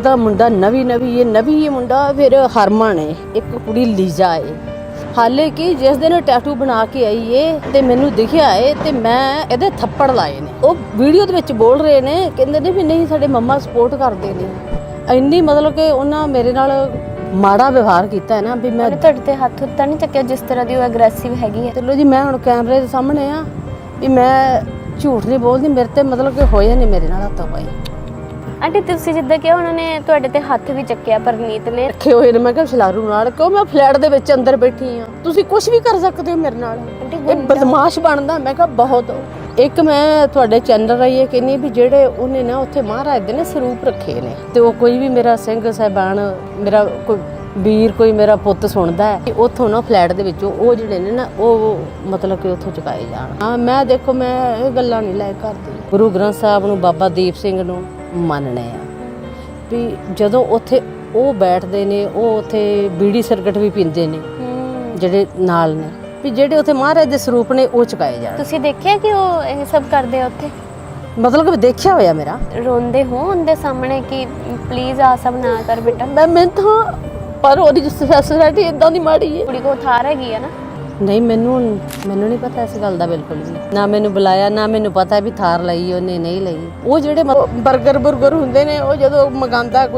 ਦਾ ਮੁੰਡਾ ਨਵੀ ਨਵੀ ਇਹ ਨਵੀ ਇਹ ਮੁੰਡਾ ਫਿਰ ਹਰਮਨ ਹੈ ਇੱਕ ਕੁੜੀ ਲੀਜ਼ਾ ਹੈ ਹਾਲੇ ਕਿ ਜਿਸ ਦਿਨ ਟੈਟੂ ਬਣਾ ਕੇ ਆਈ ਏ ਤੇ ਮੈਨੂੰ ਦਿਖਿਆ ਏ ਤੇ ਮੈਂ ਇਹਦੇ ਥੱਪੜ ਲਾਏ ਨੇ। ਉਹ ਵੀਡੀਓ ਦੇ ਵਿੱਚ ਬੋਲ ਰਹੇ ਨੇ ਕਹਿੰਦੇ ਨੇ ਵੀ ਨਹੀਂ ਸਾਡੇ ਮੰਮਾ ਸਪੋਰਟ ਕਰਦੇ ਨੇ। ਇੰਨੀ ਮਤਲਬ ਕਿ ਉਹਨਾਂ ਮੇਰੇ ਨਾਲ ਮਾੜਾ ਵਿਵਹਾਰ ਕੀਤਾ ਹੈ ਨਾ ਵੀ ਮੈਂ ਤੁਹਾਡੇ ਤੇ ਹੱਥ ਉੱਤਾ ਨਹੀਂ ਚੱਕਿਆ ਜਿਸ ਤਰ੍ਹਾਂ ਦੀ ਉਹ ਐਗਰੈਸਿਵ ਹੈਗੀ ਹੈ? ਚਲੋ ਜੀ ਮੈਂ ਹੁਣ ਕੈਮਰੇ ਦੇ ਸਾਹਮਣੇ ਆ ਵੀ ਮੈਂ ਝੂਠ ਨਹੀਂ ਬੋਲਦੀ ਮੇਰੇ ਤੇ ਮਤਲਬ ਕਿ ਹੋਇਆ ਨਹੀਂ ਮੇਰੇ ਨਾਲ ਹੱਥੋਂ ਪਾਈ। ਆਂਟੀ ਤੁਸੀਂ ਜਿੱਦਾਂ ਕਿਹਾ ਉਹਨਾਂ ਨੇ ਤੁਹਾਡੇ ਤੇ ਹੱਥ ਵੀ ਚੱਕਿਆ ਪਰਨੀਤ ਨੇ। ਰੱਖੇ ਹੋਏ ਨੇ ਮੈਂ ਕਿਹਾ ਛਲਾਰੂ ਨਾਲ ਕਿਉਂ? ਮੈਂ ਫਲੈਟ ਦੇ ਵਿੱਚ ਅੰਦਰ ਬੈਠੀ ਆ। ਤੁਸੀਂ ਕੁਝ ਵੀ ਕਰ ਸਕਦੇ ਹੋ ਮੇਰੇ ਨਾਲ। ਇਹ ਬਦਮਾਸ਼ ਬਣਦਾ ਮੈਂ ਕਿਹਾ ਬਹੁਤ। ਇੱਕ ਮੈਂ ਤੁਹਾਡੇ ਚੈਨਲ ਰਾਹੀਂ ਕਹਿੰਨੀ ਵੀ ਜਿਹੜੇ ਉਹਨੇ ਨਾ ਉੱਥੇ ਮਹਾਰਾਜ ਦੇ ਨੇ ਸਰੂਪ ਰੱਖੇ ਨੇ। ਤੇ ਉਹ ਕੋਈ ਵੀ ਮੇਰਾ ਸਿੰਘ ਸਾਹਿਬਾਨ ਮੇਰਾ ਕੋਈ ਵੀਰ ਕੋਈ ਮੇਰਾ ਪੁੱਤ ਸੁਣਦਾ ਹੈ ਉੱਥੋਂ ਨਾ ਫਲੈਟ ਦੇ ਵਿੱਚੋਂ ਉਹ ਜਿਹੜੇ ਨੇ ਨਾ ਉਹ ਮਤਲਬ ਕਿ ਉੱਥੋਂ ਚੁਕਾਏ ਜਾਣ। ਹਾਂ ਮੈਂ ਦੇਖੋ ਮੈਂ ਇਹ ਗੱਲਾਂ ਨਹੀਂ ਲੈ ਕਰਦੀ। ਗੁਰੂ ਗ੍ਰੰਥ ਸਾਹਿਬ ਨੂੰ ਬਾਬਾ ਦੀਪ ਸਿੰਘ ਨੂੰ ਮੰਨਣੇ ਆ। ਵੀ ਜਦੋਂ ਉੱਥੇ ਉਹ ਬੈਠਦੇ ਨੇ ਉਹ ਉੱਥੇ ਬੀੜੀ ਸਰਕਟ ਵੀ ਪੀਂਦੇ ਨੇ। ਜਿਹੜੇ ਨਾਲ ਨੇ। ਵੀ ਜਿਹੜੇ ਉੱਥੇ ਮਹਾਰਾਜ ਦੇ ਸਰੂਪ ਨੇ ਉਹ ਚੁਕਾਏ ਜਾਣ। ਤੁਸੀਂ ਦੇਖਿਆ ਕਿ ਉਹ ਇਹ ਸਭ ਕਰਦੇ ਆ ਉੱਥੇ? ਮਤਲਬ ਕਿ ਦੇਖਿਆ ਹੋਇਆ ਮੇਰਾ। ਰੋਂਦੇ ਹੋ ਉਹਦੇ ਸਾਹਮਣੇ ਕਿ ਪਲੀਜ਼ ਆ ਸਭ ਨਾ ਕਰ ਬੇਟਾ? ਮੈਂ ਮੈਂ ਤਾਂ ਪਰ ਉਹਦੀ ਸੋਸਾਇਟੀ ਇਦਾਂ ਦੀ ਮਾੜੀ ਹੈ ਕੁੜੀ ਕੋ ਥਾਰ ਹੈਗੀ ਆ ਨਾ। ਨਹੀਂ, ਮੈਨੂੰ ਮੈਨੂੰ ਨਹੀਂ ਪਤਾ ਇਸ ਗੱਲ ਦਾ ਬਿਲਕੁਲ ਵੀ। ਨਾ ਮੈਨੂੰ ਬੁਲਾਇਆ, ਨਾ ਮੈਨੂੰ ਪਤਾ ਵੀ ਥਾਰ ਲਈ ਉਹਨੇ, ਨਹੀਂ ਲਈ। ਉਹ ਜਿਹੜੇ ਬਰਗਰ ਬੁਰਗਰ ਹੁੰਦੇ ਨੇ, ਉਹ ਜਦੋਂ ਮੰਗਾਂਦਾ